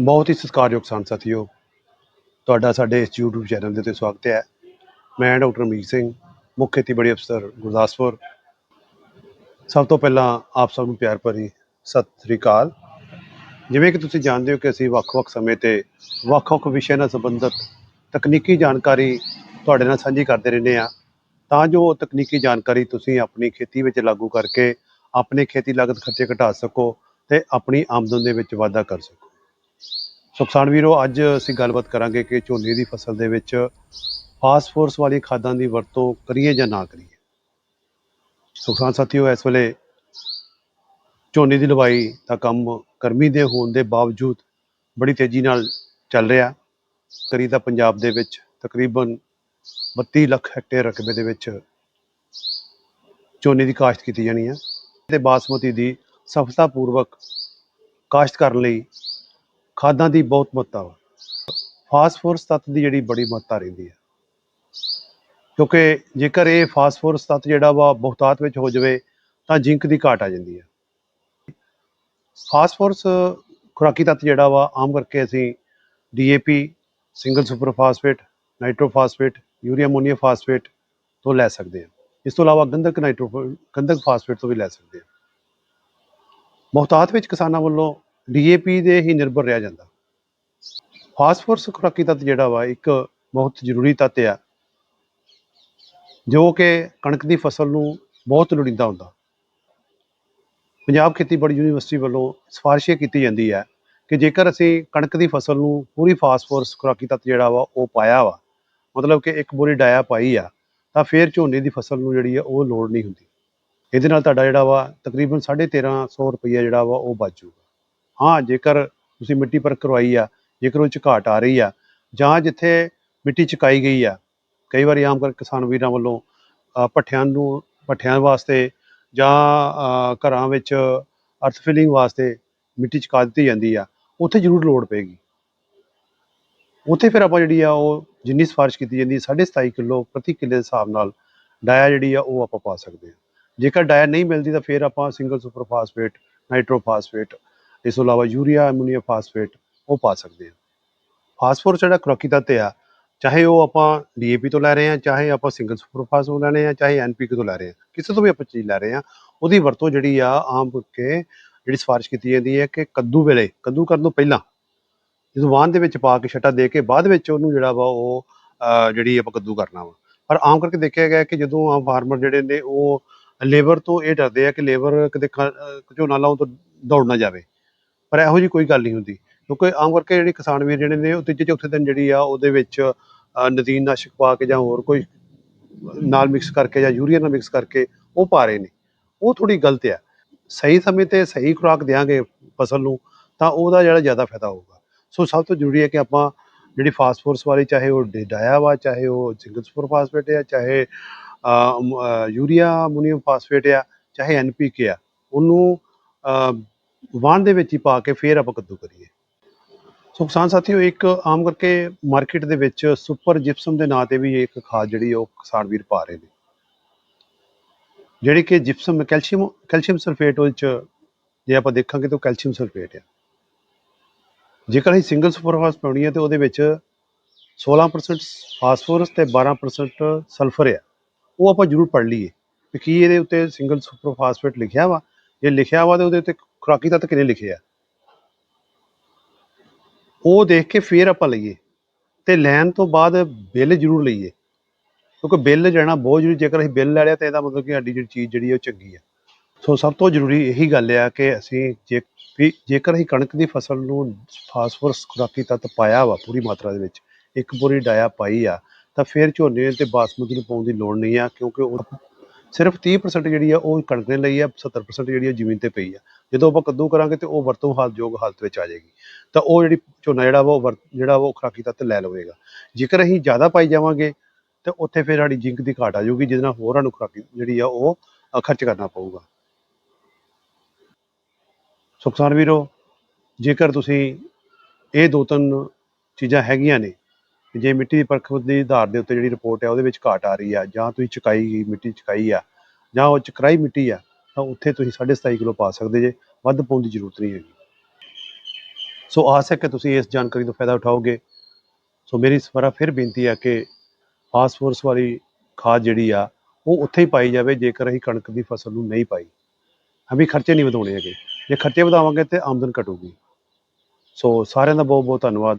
ਬਹੁਤ ਹੀ ਸਤਿਕਾਰਯੋਗ ਕਿਸਾਨ ਸਾਥੀਓ ਤੁਹਾਡਾ ਸਾਡੇ ਇਸ YouTube ਚੈਨਲ ਦੇ ਉੱਤੇ ਸਵਾਗਤ ਹੈ। ਮੈਂ ਡਾਕਟਰ ਮੀਰ ਸਿੰਘ, ਮੁੱਖ ਖੇਤੀਬਾੜੀ ਅਫਸਰ ਗੁਰਦਾਸਪੁਰ। ਸਭ ਤੋਂ ਪਹਿਲਾਂ ਆਪ ਸਭ ਨੂੰ ਪਿਆਰ ਭਰੀ ਸਤਿ ਸ੍ਰੀ ਅਕਾਲ। ਜਿਵੇਂ ਕਿ ਤੁਸੀਂ ਜਾਣਦੇ ਹੋ ਕਿ ਅਸੀਂ ਵੱਖ-ਵੱਖ ਸਮੇਂ ਤੇ ਵੱਖ-ਵੱਖ ਵਿਸ਼ਿਆਂ ਨਾਲ ਸੰਬੰਧਿਤ ਤਕਨੀਕੀ ਜਾਣਕਾਰੀ ਤੁਹਾਡੇ ਨਾਲ ਸਾਂਝੀ ਕਰਦੇ ਰਹਿੰਦੇ ਆ ਤਾਂ ਜੋ ਉਹ ਤਕਨੀਕੀ ਜਾਣਕਾਰੀ ਤੁਸੀਂ ਆਪਣੀ ਖੇਤੀ ਵਿੱਚ ਲਾਗੂ ਕਰਕੇ ਆਪਣੇ ਖੇਤੀ ਲਾਗਤ ਖਰਚੇ ਘਟਾ ਸਕੋ ਤੇ ਆਪਣੀ ਆਮਦਨ ਦੇ ਵਿੱਚ ਵਾਧਾ ਕਰ ਸਕੋ। ਸੁਖਸਾਨ ਵੀਰੋ, ਅੱਜ ਅਸੀਂ ਗੱਲਬਾਤ ਕਰਾਂਗੇ ਕਿ ਝੋਨੇ ਦੀ ਫਸਲ ਦੇ ਵਿੱਚ ਫਾਸਫੋਰਸ ਵਾਲੀ ਖਾਦਾਂ ਦੀ ਵਰਤੋਂ ਕਰੀਏ ਜਾਂ ਨਾ ਕਰੀਏ। ਸੁਖਸਾਨ ਸਾਥੀਓ, ਇਸ ਵੇਲੇ ਝੋਨੇ ਦੀ ਲਵਾਈ ਦਾ ਕੰਮ ਗਰਮੀ ਦੇ ਹੋਣ ਦੇ ਬਾਵਜੂਦ ਬੜੀ ਤੇਜ਼ੀ ਨਾਲ ਚੱਲ ਰਿਹਾ। ਕਰੀ ਤਾਂ ਪੰਜਾਬ ਦੇ ਵਿੱਚ ਤਕਰੀਬਨ 32 ਲੱਖ ਹੈਕਟੇਅਰ ਰਕਬੇ ਦੇ ਵਿੱਚ ਝੋਨੇ ਦੀ ਕਾਸ਼ਤ ਕੀਤੀ ਜਾਣੀ ਹੈ। ਤੇ ਬਾਸਮਤੀ ਦੀ ਸਫਲਤਾਪੂਰਵਕ ਕਾਸ਼ਤ ਕਰਨ ਲਈ ਖਾਦਾਂ ਦੀ ਬਹੁਤ ਮਹੱਤਤਾ ਵਾ। ਫਾਸਫੋਰਸ ਤੱਤ ਦੀ ਜਿਹੜੀ ਬੜੀ ਮਹੱਤਤਾ ਰਹਿੰਦੀ ਹੈ ਕਿਉਂਕਿ ਜੇਕਰ ਇਹ ਫਾਸਫੋਰਸ ਤੱਤ ਜਿਹੜਾ ਵਾ ਬਹੁਤਾਤ ਵਿੱਚ ਹੋ ਜਾਵੇ, ਤਾਂ ਜ਼ਿੰਕ ਦੀ ਘਾਟ ਆ ਜਾਂਦੀ ਹੈ ਫਾਸਫੋਰਸ ਖੁਰਾਕੀ ਤੱਤ ਜਿਹੜਾ ਵਾ, ਆਮ ਕਰਕੇ ਅਸੀਂ DAP single super phosphate, nitro phosphate, urea ammonia phosphate ਤੋਂ ਲੈ ਸਕਦੇ ਹਾਂ ਇਸ ਤੋਂ ਇਲਾਵਾ ਗੰਧਕ ਨਾਈਟ੍ਰੋ, ਗੰਧਕ ਫਾਸਫੇਟ ਤੋਂ ਵੀ ਲੈ ਸਕਦੇ ਹਾਂ ਬਹੁਤਾਤ ਵਿੱਚ ਕਿਸਾਨਾਂ ਵੱਲੋਂ ਡੀਏਪੀ ਦੇ ਹੀ ਨਿਰਭਰ ਰਿਹਾ ਜਾਂਦਾ। ਫਾਸਫੋਰਸ ਖੁਰਾਕੀ ਤੱਤ ਜਿਹੜਾ ਵਾ, ਇੱਕ ਬਹੁਤ ਜ਼ਰੂਰੀ ਤੱਤ ਆ, ਜੋ ਕਿ ਕਣਕ ਦੀ ਫਸਲ ਨੂੰ ਬਹੁਤ ਲੋੜੀਂਦਾ ਹੁੰਦਾ। ਪੰਜਾਬ ਖੇਤੀਬਾੜੀ ਯੂਨੀਵਰਸਿਟੀ ਵੱਲੋਂ ਸਿਫਾਰਿਸ਼ ਇਹ ਕੀਤੀ ਜਾਂਦੀ ਹੈ ਕਿ ਜੇਕਰ ਅਸੀਂ ਕਣਕ ਦੀ ਫਸਲ ਨੂੰ ਪੂਰੀ ਫਾਸਫੋਰਸ ਖੁਰਾਕੀ ਤੱਤ ਜਿਹੜਾ ਵਾ, ਉਹ ਪਾਇਆ ਵਾ, ਮਤਲਬ ਕਿ ਇੱਕ ਬੋਰੀ ਡਾਇਆ ਪਾਈ ਆ, ਤਾਂ ਫਿਰ ਝੋਨੇ ਦੀ ਫਸਲ ਨੂੰ ਜਿਹੜੀ ਆ, ਉਹ ਲੋੜ ਨਹੀਂ ਹੁੰਦੀ। ਇਹਦੇ ਨਾਲ ਤੁਹਾਡਾ ਜਿਹੜਾ ਵਾ, ਤਕਰੀਬਨ 1350 ਰੁਪਈਆ ਜਿਹੜਾ ਵਾ, ਉਹ ਬਚ ਜਾਊਗਾ। ਹਾਂ ਜੇਕਰ ਤੁਸੀਂ ਮਿੱਟੀ ਪਰ ਕਰਵਾਈ ਆ ਜੇਕਰ ਉਹ ਚ ਘਾਟ ਆ ਰਹੀ ਆ ਜਾਂ ਜਿੱਥੇ ਮਿੱਟੀ ਚੁਕਾਈ ਗਈ ਆ ਕਈ ਵਾਰੀ ਆਮ ਕਰ ਕਿਸਾਨ ਵੀਰਾਂ ਵੱਲੋਂ ਅ, ਭੱਠਿਆਂ ਨੂੰ ਭੱਠਿਆਂ ਵਾਸਤੇ ਜਾਂ ਘਰਾਂ ਵਿੱਚ ਅਰਥ ਫਿਲਿੰਗ ਵਾਸਤੇ ਮਿੱਟੀ ਚੁਕਾ ਦਿੱਤੀ ਜਾਂਦੀ ਆ ਉੱਥੇ ਜ਼ਰੂਰ ਲੋੜ ਪਏਗੀ। ਉੱਥੇ ਫਿਰ ਆਪਾਂ ਜਿਹੜੀ ਆ ਉਹ ਜਿੰਨੀ ਸਿਫਾਰਿਸ਼ ਕੀਤੀ ਜਾਂਦੀ 27.5 ਕਿਲੋ ਪ੍ਰਤੀ ਕਿੱਲੇ ਦੇ ਹਿਸਾਬ ਨਾਲ ਡਾਇਆ ਜਿਹੜੀ ਆ ਉਹ ਆਪਾਂ ਪਾ ਸਕਦੇ ਹਾਂ ਜੇਕਰ ਡਾਇਆ ਨਹੀਂ ਮਿਲਦੀ ਤਾਂ ਫਿਰ ਆਪਾਂ ਸਿੰਗਲ ਸੁਪਰ ਫਾਸਫੇਟ ਨਾਈਟ੍ਰੋ ਇਸ ਤੋਂ ਇਲਾਵਾ ਯੂਰੀਆ ਅਮੋਨੀਆ ਫਾਸਫੇਟ ਉਹ ਪਾ ਸਕਦੇ ਹਾਂ। ਫਾਸਫੋਰਸ ਜਿਹੜਾ ਖੁਰਾਕੀ ਤੱਤ ਆ, ਚਾਹੇ ਉਹ ਆਪਾਂ ਡੀਏਪੀ ਤੋਂ ਲੈ ਰਹੇ ਹਾਂ, ਚਾਹੇ ਆਪਾਂ ਸਿੰਗਲ ਸੁਪਰ ਫਾਸ ਤੋਂ ਲੈ ਰਹੇ ਹਾਂ, ਚਾਹੇ ਐਨਪੀਕੇ ਤੋਂ ਲੈ ਰਹੇ ਹਾਂ, ਕਿਸੇ ਤੋਂ ਵੀ ਆਪਾਂ ਚੀਜ਼ ਲੈ ਰਹੇ ਹਾਂ, ਉਹਦੀ ਵਰਤੋਂ ਜਿਹੜੀ ਆ, ਆਮ ਕਰਕੇ ਜਿਹੜੀ ਸਿਫਾਰਿਸ਼ ਕੀਤੀ ਜਾਂਦੀ ਹੈ ਕਿ ਕੱਦੂ ਵੇਲੇ, ਕੱਦੂ ਕਰਨ ਤੋਂ ਪਹਿਲਾਂ ਜਦੋਂ ਵਾਹਨ ਦੇ ਵਿੱਚ ਪਾ ਕੇ ਛੱਟਾ ਦੇ ਕੇ ਬਾਅਦ ਵਿੱਚ ਉਹਨੂੰ ਜਿਹੜਾ ਵਾ ਉਹ ਜਿਹੜੀ ਆਪਾਂ ਕੱਦੂ ਕਰਨਾ ਵਾ। ਪਰ ਆਮ ਕਰਕੇ ਦੇਖਿਆ ਗਿਆ ਕਿ ਜਦੋਂ ਆਮ ਫਾਰਮਰ ਜਿਹੜੇ ਨੇ ਉਹ, ਲੇਬਰ ਤੋਂ ਇਹ ਡਰਦੇ ਆ ਕਿ ਲੇਬਰ ਕਿਤੇ ਝੋਨਾ ਲਾਉਣ ਤੋਂ ਦੌੜ ਨਾ ਜਾਵੇ। ਪਰ ਇਹੋ ਜੀ ਕੋਈ ਗੱਲ ਨਹੀਂ ਹੁੰਦੀ। ਕਿਉਂਕਿ ਆਮ ਕਰਕੇ ਜਿਹੜੇ ਕਿਸਾਨ ਵੀਰ ਜਿਹੜੇ ਨੇ, ਉਹ ਤੀਜੇ, ਚੌਥੇ ਦਿਨ ਜਿਹੜੀ ਆ, ਉਹਦੇ ਵਿੱਚ ਨਦੀਨ ਨਾਸ਼ਕ ਪਾ ਕੇ ਜਾਂ ਹੋਰ ਕੋਈ ਨਾਲ ਮਿਕਸ ਕਰਕੇ ਜਾਂ ਯੂਰੀਆ ਨਾਲ ਮਿਕਸ ਕਰਕੇ ਉਹ ਪਾ ਰਹੇ ਨੇ। ਉਹ ਥੋੜੀ ਗਲਤ ਆ। ਸਹੀ ਸਮੇਂ ਤੇ ਸਹੀ ਖੁਰਾਕ ਦਿਆਂਗੇ ਫਸਲ ਨੂੰ, ਤਾਂ ਉਹਦਾ ਜਿਹੜਾ ਜ਼ਿਆਦਾ ਫਾਇਦਾ ਹੋਊਗਾ। ਸੋ ਸਭ ਤੋਂ ਜ਼ਰੂਰੀ ਹੈ ਕਿ ਆਪਾਂ ਜਿਹੜੀ ਫਾਸਫੋਰਸ ਵਾਲੀ, ਚਾਹੇ ਉਹ ਡ- ਡਾਇਆ ਵਾ, ਚਾਹੇ ਉਹ ਸਿੰਗਲ ਸੁਪਰ ਫਾਸਫੇਟ ਆ, ਚਾਹੇ ਯੂਰੀਆ ਅਮੋਨੀਅਮ ਫਾਸਫੇਟ ਆ, ਚਾਹੇ ਐਨਪੀਕੇ ਆ, ਉਹਨੂੰ ਅਹ, ਦੇ ਵਿੱਚ ਹੀ ਪਾ ਕੇ ਫੇਰ ਆਪਾਂ ਕੱਦੂ ਕਰੀਏ। ਸੋ ਕਿਸਾਨ ਸਾਥੀਓ ਇੱਕ ਆਮ ਕਰਕੇ ਮਾਰਕੀਟ ਦੇ ਵਿੱਚ ਸੁਪਰ ਜਿਪਸਮ ਦੇ ਨਾਂ ਤੇ ਵੀ ਇੱਕ ਖਾਦ ਜਿਹੜੀ ਉਹ ਕਿਸਾਨ ਵੀਰ ਪਾ ਰਹੇ ਨੇ। ਜਿਹੜੀ ਕਿ ਜਿਪਸਮ ਕੈਲਸ਼ੀਅਮ ਕੈਲਸ਼ੀਅਮ ਸਲਫੇਟ ਵਿੱਚ ਜੇ ਆਪਾਂ ਦੇਖਾਂਗੇ ਤਾਂ ਕੈਲਸ਼ੀਅਮ ਸਲਫੇਟ ਆ। ਜੇਕਰ ਅਸੀਂ ਸਿੰਗਲ ਸੁਪਰਫਾਸ ਪਾਉਣੀ ਹੈ ਤੇ ਉਹਦੇ ਵਿੱਚ 16% ਫਾਸਫੋਰਸ ਤੇ 12% ਸਲਫਰ ਆ। ਉਹ ਆਪਾਂ ਜ਼ਰੂਰ ਪੜ੍ਹ ਲਈਏ ਕਿ ਕੀ ਇਹਦੇ ਉੱਤੇ ਸਿੰਗਲ ਸੁਪਰਫਾਸਫੇਟ ਲਿਖਿਆ ਵਾ ਜੇ ਲਿਖਿਆ ਵਾ ਤੇ ਉਹਦੇ ਉੱਤੇ ਖੁਰਾਕੀ ਤੱਤ ਕਿੰਨੇ ਲਿਖਿਆ ਉਹ ਦੇਖ ਕੇ ਫੇਰ ਆਪਾਂ ਲਈਏ ਤੇ ਲੈਣ ਤੋਂ ਬਾਅਦ ਬਿੱਲ ਜ਼ਰੂਰ ਲਈਏ। ਕਿਉਂਕਿ ਬਿੱਲ ਲੈਣਾ ਬਹੁਤ ਜ਼ਰੂਰੀ, ਜੇਕਰ ਅਸੀਂ ਬਿੱਲ ਲੈ ਲਿਆ ਤਾਂ ਇਹਦਾ ਮਤਲਬ ਕਿ ਸਾਡੀ ਜਿਹੜੀ ਚੀਜ਼ ਜਿਹੜੀ ਉਹ ਚੰਗੀ ਆ। ਸੋ ਸਭ ਤੋਂ ਜ਼ਰੂਰੀ ਇਹੀ ਗੱਲ ਆ ਕਿ ਅਸੀਂ ਜੇ ਜੇਕਰ ਅਸੀਂ ਕਣਕ ਦੀ ਫਸਲ ਨੂੰ ਫਾਸਫੋਰਸ ਖੁਰਾਕੀ ਤੱਤ ਪਾਇਆ ਵਾ ਪੂਰੀ ਮਾਤਰਾ ਦੇ ਵਿੱਚ, ਇੱਕ ਬੋਰੀ ਡਾਇਆ ਪਾਈ ਆ, ਤਾਂ ਫਿਰ ਝੋਨੇ ਤੇ ਬਾਸਮਤੀ ਨੂੰ ਪਾਉਣ ਦੀ ਲੋੜ ਨਹੀਂ ਆ, ਕਿਉਂਕਿ ਉਹ ਸਿਰਫ 30% ਜਿਹੜੀ ਆ ਉਹ ਕਣਕ ਨੇ ਲਈ ਆ 70% ਜਿਹੜੀ ਆ ਜ਼ਮੀਨ ਤੇ ਪਈ ਆ। ਜਦੋਂ ਆਪਾਂ ਕੱਦੂ ਕਰਾਂਗੇ ਤੇ ਉਹ ਵਰਤੋਂ ਹਾਲ ਯੋਗ ਹਾਲਤ ਵਿੱਚ ਆ ਜਾਏਗੀ। ਤਾਂ ਉਹ ਜਿਹੜੀ ਝੋਨਾ ਜਿਹੜਾ ਵਾ ਉਹ ਜਿਹੜਾ ਵਾ ਉਹ ਖੁਰਾਕੀ ਤੱਤ ਲੈ ਲਵੇਗਾ। ਜੇਕਰ ਅਸੀਂ ਜ਼ਿਆਦਾ ਪਾਈ ਜਾਵਾਂਗੇ, ਤੇ ਉੱਥੇ ਫਿਰ ਸਾਡੀ ਜਿੰਕ ਦੀ ਘਾਟ ਆ ਜਾਊਗੀ, ਜਿਹਦੇ ਨਾਲ ਹੋਰਾਂ ਨੂੰ ਖੁਰਾਕੀ ਜਿਹੜੀ ਆ ਉਹ ਖਰਚ ਕਰਨਾ ਪਊਗਾ। ਸੁਖਸਾਨ ਵੀਰੋ, ਜੇਕਰ ਤੁਸੀਂ ਇਹ ਦੋ ਤਿੰਨ ਚੀਜ਼ਾਂ ਹੈਗੀਆਂ ਨੇ ਕਿ ਜੇ ਮਿੱਟੀ ਦੀ ਪਰਖ ਦੇ ਆਧਾਰ ਦੇ ਉੱਤੇ ਜਿਹੜੀ ਰਿਪੋਰਟ ਹੈ ਉਹਦੇ ਵਿੱਚ ਘਾਟ ਆ ਰਹੀ ਆ, ਜਾਂ ਤੁਸੀਂ ਚੁਕਾਈ ਗਈ ਮਿੱਟੀ ਚੁਕਾਈ ਆ, ਜਾਂ ਉਹ ਚਕਰਾਈ ਮਿੱਟੀ ਆ, ਤਾਂ ਉੱਥੇ ਤੁਸੀਂ 27.5 ਕਿਲੋ ਪਾ ਸਕਦੇ ਜੇ, ਵੱਧ ਪਾਉਣ ਦੀ ਜ਼ਰੂਰਤ ਨਹੀਂ ਹੈਗੀ। ਸੋ ਆਸ ਹੈ ਕਿ ਤੁਸੀਂ ਇਸ ਜਾਣਕਾਰੀ ਦਾ ਫਾਇਦਾ ਉਠਾਓਗੇ। ਸੋ ਮੇਰੀ ਇਸ ਵਾਰ ਫਿਰ ਬੇਨਤੀ ਹੈ ਕਿ ਫਾਸਫੋਰਸ ਵਾਲੀ ਖਾਦ ਜਿਹੜੀ ਆ, ਉਹ ਉੱਥੇ ਹੀ ਪਾਈ ਜਾਵੇ, ਜੇਕਰ ਅਸੀਂ ਕਣਕ ਦੀ ਫਸਲ ਨੂੰ ਨਹੀਂ ਪਾਈ। ਅਭੀ ਖਰਚੇ ਨਹੀਂ ਵਧਾਉਣੇ ਹੈਗੇ। ਜੇ ਖਰਚੇ ਵਧਾਵਾਂਗੇ ਤੇ ਆਮਦਨ ਘਟੂਗੀ। ਸੋ ਸਾਰਿਆਂ ਦਾ ਬਹੁਤ ਬਹੁਤ ਧੰਨਵਾਦ।